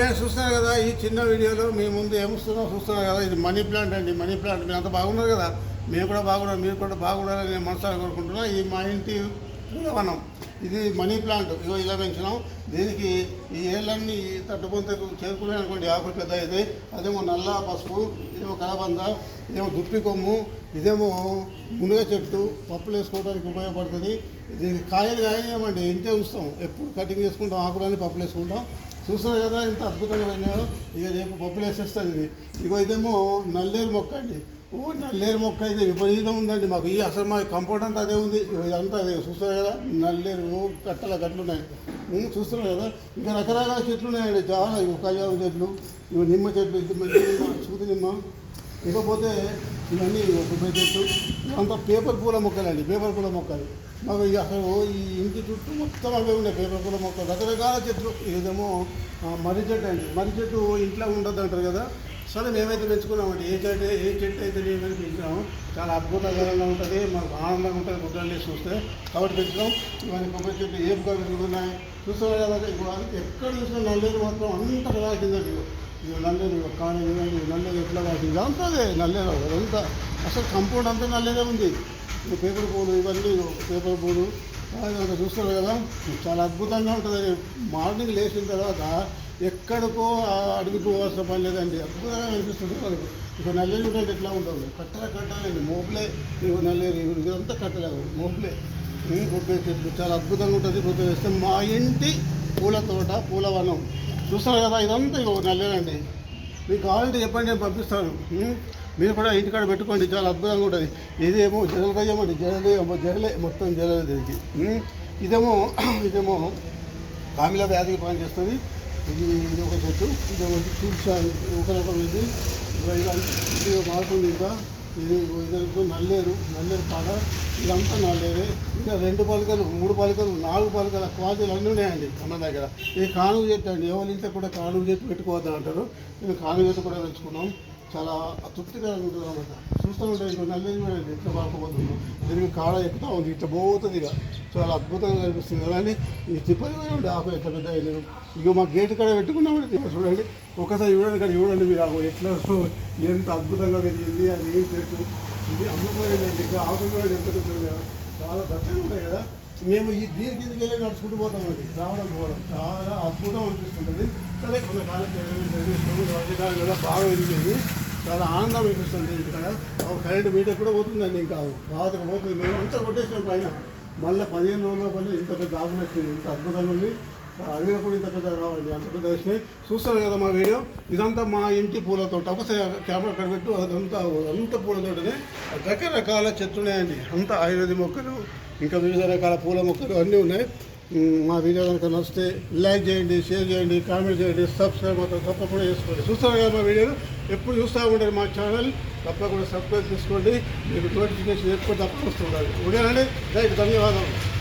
నేను చూస్తున్నారు కదా ఈ చిన్న వీడియోలో మీ ముందు ఏముస్తున్నావు చూస్తున్నారు కదా ఇది మనీ ప్లాంట్ అండి మనీ ప్లాంట్. మీరు అంత బాగున్నారు కదా? మేము కూడా బాగున్నారు మీరు కూడా బాగుండాలని నేను మనసారి కోరుకుంటున్నా. ఈ మా ఇంటి పూలవనం. ఇది మనీ ప్లాంట్. ఇగో ఇలా పెంచినాం. దీనికి ఈ ఏళ్ళన్నీ తట్టుపొంతకు చేరుకునే అనుకోండి ఆకులు పెద్ద అయితే. అదేమో నల్ల పసుపు ఇదేమో కలబంద ఇదేమో దుప్పి కొమ్ము ఇదేమో మునగ చెట్టు పప్పులు వేసుకోవడానికి ఉపయోగపడుతుంది. దీనికి కాయలు ఏమండి ఇంతే ఉంచుతాం. ఎప్పుడు కటింగ్ చేసుకుంటాం ఆకులన్నీ పప్పులు వేసుకుంటాం. చూస్తున్నారు కదా ఇంత అద్భుతంగా పోయినాయో ఇక రేపు పప్పులు వేసేస్తుంది ఇది. ఇగో ఇదేమో నల్లేరు మొక్క అండి. ఓ నల్లేరు మొక్క అయితే విపరీతం ఉందండి మాకు. ఈ అసలు మా కంపౌండ్ అంతా అదే ఉంది. ఇదంతా అదే. చూస్తున్నారు కదా? నల్లేరు కట్టల కట్టలు ఉన్నాయి చూస్తున్నాం కదా? ఇంకా రకరకాల చెట్లు ఉన్నాయండి. చాలా ఇవి కళ్యాణ చెట్లు ఇవి నిమ్మ చెట్లు ఇది మంచి నిమ్మ సూది నిమ్మ. ఇకపోతే ఇవన్నీ కొబ్బరి చెట్లు అంత పేపర్ పూల మొక్కలండి పేపర్ పూల మొక్కలు. మాకు ఇక అసలు ఈ ఇంటి చుట్టూ మొత్తం అవే ఉన్నాయి పేపర్ పూల మొక్కలు. రకరకాల చెట్లు ఏదేమో మర్రి చెట్టు అండి. మర్రి చెట్టు ఇంట్లో ఉండదు అంటారు కదా. సరే మేమైతే పెంచుకున్నామండి. ఏ చెట్టు ఏ చెట్టు అయితే మేమైతే పెంచినాము చాలా అద్భుతకరంగా ఉంటుంది. మాకు ఆనందంగా ఉంటుంది గుడ్డలు చూస్తే. కాబట్టి పెంచుతాం. ఇవన్నీ కొబ్బరి చెట్లు ఏం కొబ్బరి ఉన్నాయి? కదా ఇప్పుడు ఎక్కడ చూసినా నల్లేరు మాత్రం అంత రాసిందండి. ఇది నల్లేరు కానీ నల్లేరు ఎట్లా కాదు ఇదంతా అదే నల్లేరు అదంతా. అసలు కంపౌండ్ అంతా నల్లేరే ఉంది. పేపర్ పూలు ఇవన్నీ పేపర్ పూలు అదంతా చూస్తారు కదా? చాలా అద్భుతంగా ఉంటుంది. మార్నింగ్ లేచిన తర్వాత ఎక్కడికో అడుగు పోవాల్సిన పని లేదండి. అద్భుతంగా అనిపిస్తుంది వాళ్ళకి ఇక నల్లేరు ఉంటుంది ఎట్లా ఉంటుంది. కట్టలే కట్టాలండి మోపులే. ఇవి నల్లేరు ఇవి ఇదంతా కట్టలేదు. మోపులే. కొబ్బరి చెట్లు చాలా అద్భుతంగా ఉంటుంది. కొబ్బరి వేస్తే మా ఇంటి పూల తోట పూలవనం చూస్తారు కదా? ఇదంతా ఇక నల్లేరండి మీకు కావాలంటే చెప్పండి నేను పంపిస్తాను. మీరు కూడా ఇంటికాడ పెట్టుకోండి చాలా అద్భుతంగా ఉంటుంది. ఇదేమో జలభయం అండి జలలే జలలే మొత్తం జలలే దీనికి. ఇదేమో ఇదేమో కామిల వ్యాధికి పనిచేస్తుంది ఇది ఇది ఒక చెట్టు ఇదేమో చూసాను ఒక రకం ఇది. ఇలా ఇది మారుతుంది ఇంకా. ఇది ఇదంతా నల్లేరు నల్లేరు పాడ ఇదంతా నల్లేరే. ఇంకా రెండు పలకలు మూడు పలకలు నాలుగు పలకల క్వాలిటీలు అన్నీ ఉన్నాయండి మన దగ్గర. ఇది కానుగ చెట్టు అండి ఎవరి ఇంట్లో కూడా కానుగ చెట్టు పెట్టుకోవద్దు అంటారు. మేము కానుగ చెట్టు కూడా పెంచుకున్నాం. చాలా తృప్తికరంగా ఉంటుంది అనమాట చూస్తూ ఉంటే ఇంకో నల్లేరు చూడండి ఎట్లా పాకపోతుంది దీనికి కాడ ఎక్కుతా ఉంది ఇట్లా పోతుంది ఇక. చాలా అద్భుతంగా కనిపిస్తుంది అలానే ఈ తిప్పలు ఉండే ఆకు ఎట్లా పెద్ద అయ్యారు ఇక మా గేట్ కాడ పెట్టుకున్నామండి తిప్ప చూడండి. ఒకసారి చూడండి కానీ చూడండి మీరు ఆకు ఎట్లా ఎంత అద్భుతంగా పెరిగింది అది ఏం చెట్టు ఇది అమ్ముకోలేదండి ఇక ఆకు కూడా ఎంత పెద్దది చాలా దట్టంగా ఉంటాయి కదా. మేము ఈ దీని కిందకి వెళ్ళి నడుచుకుంటూ పోతామండి రావడం పోవడం. చాలా అద్భుతం అనిపిస్తుంటుంది. సరే కొంతకాలం వర్షకాలం కదా బాగా వెలిగేది చాలా ఆనందం అనిపిస్తుంది. ఇక్కడ కరెంట్ మీటర్ కూడా పోతుందండి ఇంకా. బాగా పోతుంది. మేము అంతా కొట్టేసాం పైన. మళ్ళీ పదిహేను రోజుల పని ఇంత పెద్ద ఆఫర్ వచ్చింది ఇంత అద్భుతంగా ఉంది. అడిగినప్పుడు కూడా ఇంత పెద్ద రావాలి అంత పెద్ద వచ్చినాయి చూస్తారు కదా మా వీడియో. ఇదంతా మా ఇంటి పూలతో ఒకసారి కెమెరా అక్కడ పెట్టు అదంతా అంత పూలతోటనే రకరకాల చెట్లు ఉన్నాయండి అంత ఆయుర్వేద మొక్కలు ఇంకా వివిధ రకాల పూల మొక్కలు అన్నీ ఉన్నాయి. మా వీడియో కనుక నచ్చితే లైక్ చేయండి షేర్ చేయండి కామెంట్ చేయండి సబ్స్క్రైబ్ మాత్రం తప్పకుండా చేసుకోండి. చూస్తారు కదా మా వీడియోలు? ఎప్పుడు చూస్తూ ఉంటారు మా ఛానల్? తప్పకుండా సబ్స్క్రైబ్ చేసుకోండి. మీకు నోటిఫికేషన్ ఎప్పుడు తప్పకుండా వస్తుండాలి ఓకేనండి రైట్ ధన్యవాదాలు